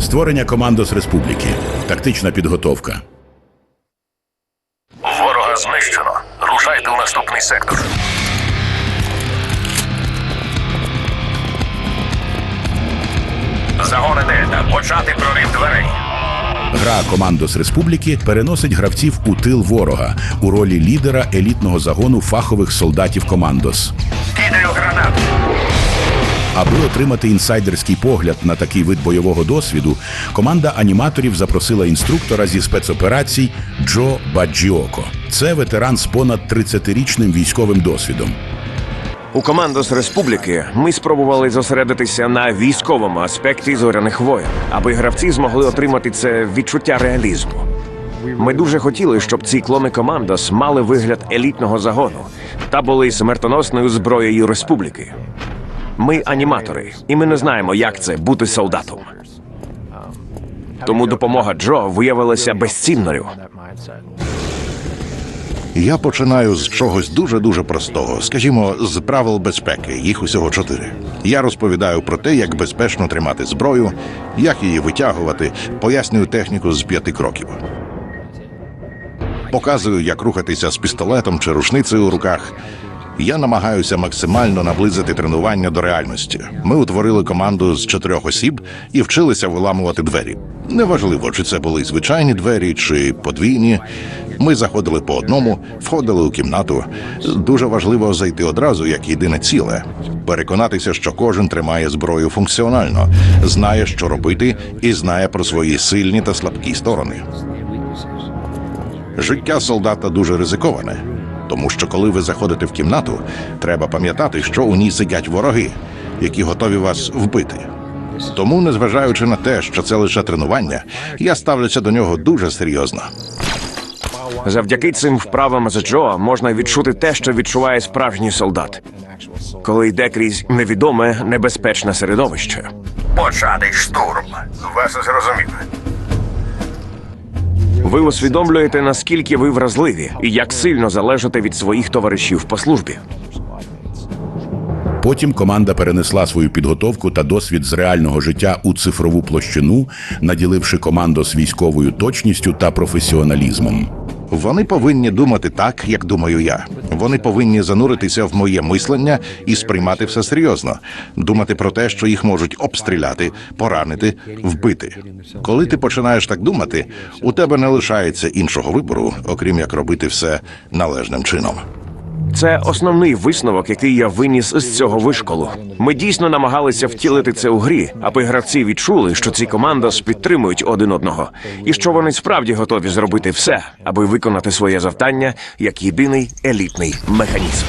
Створення командос республіки. Тактична підготовка. Ворога знищено. Рушайте у наступний сектор. Загони Дельта. Почати прорив дверей. Гра Командос Республіки переносить гравців у тил ворога у ролі лідера елітного загону фахових солдатів Командос. Кидаю гранату. Аби отримати інсайдерський погляд на такий вид бойового досвіду, команда аніматорів запросила інструктора зі спецоперацій Джо Баджіоко. Це ветеран з понад 30-річним військовим досвідом. У командос республіки ми спробували зосередитися на військовому аспекті зоряних воєн, аби гравці змогли отримати це відчуття реалізму. Ми дуже хотіли, щоб ці клони командос мали вигляд елітного загону та були смертоносною зброєю республіки. Ми аніматори, і ми не знаємо, як це бути солдатом. Тому допомога Джо виявилася безцінною. Я починаю з чогось дуже дуже простого, скажімо, з правил безпеки. Їх усього чотири. Я розповідаю про те, як безпечно тримати зброю, як її витягувати, пояснюю техніку з п'яти кроків. Показую, як рухатися з пістолетом чи рушницею у руках. Я намагаюся максимально наблизити тренування до реальності. Ми утворили команду з чотирьох осіб і вчилися виламувати двері. Неважливо, чи це були звичайні двері, чи подвійні. Ми заходили по одному, входили у кімнату. Дуже важливо зайти одразу як єдине ціле, переконатися, що кожен тримає зброю функціонально, знає, що робити, і знає про свої сильні та слабкі сторони. Життя солдата дуже ризиковане, тому що коли ви заходите в кімнату, треба пам'ятати, що у ній сидять вороги, які готові вас вбити. Тому, незважаючи на те, що це лише тренування, я ставлюся до нього дуже серйозно. Завдяки цим вправам з Джо можна відчути те, що відчуває справжній солдат, коли йде крізь невідоме небезпечне середовище. Почати штурм. Вас зрозумів. Ви усвідомлюєте, наскільки ви вразливі і як сильно залежите від своїх товаришів по службі. Потім команда перенесла свою підготовку та досвід з реального життя у цифрову площину, наділивши команду з військовою точністю та професіоналізмом. Вони повинні думати так, як думаю я. Вони повинні зануритися в моє мислення і сприймати все серйозно, думати про те, що їх можуть обстріляти, поранити, вбити. Коли ти починаєш так думати, у тебе не лишається іншого вибору, окрім як робити все належним чином. Це основний висновок, який я виніс з цього вишколу. Ми дійсно намагалися втілити це у грі, аби гравці відчули, що ці команди підтримують один одного, і що вони справді готові зробити все, аби виконати своє завдання як єдиний елітний механізм.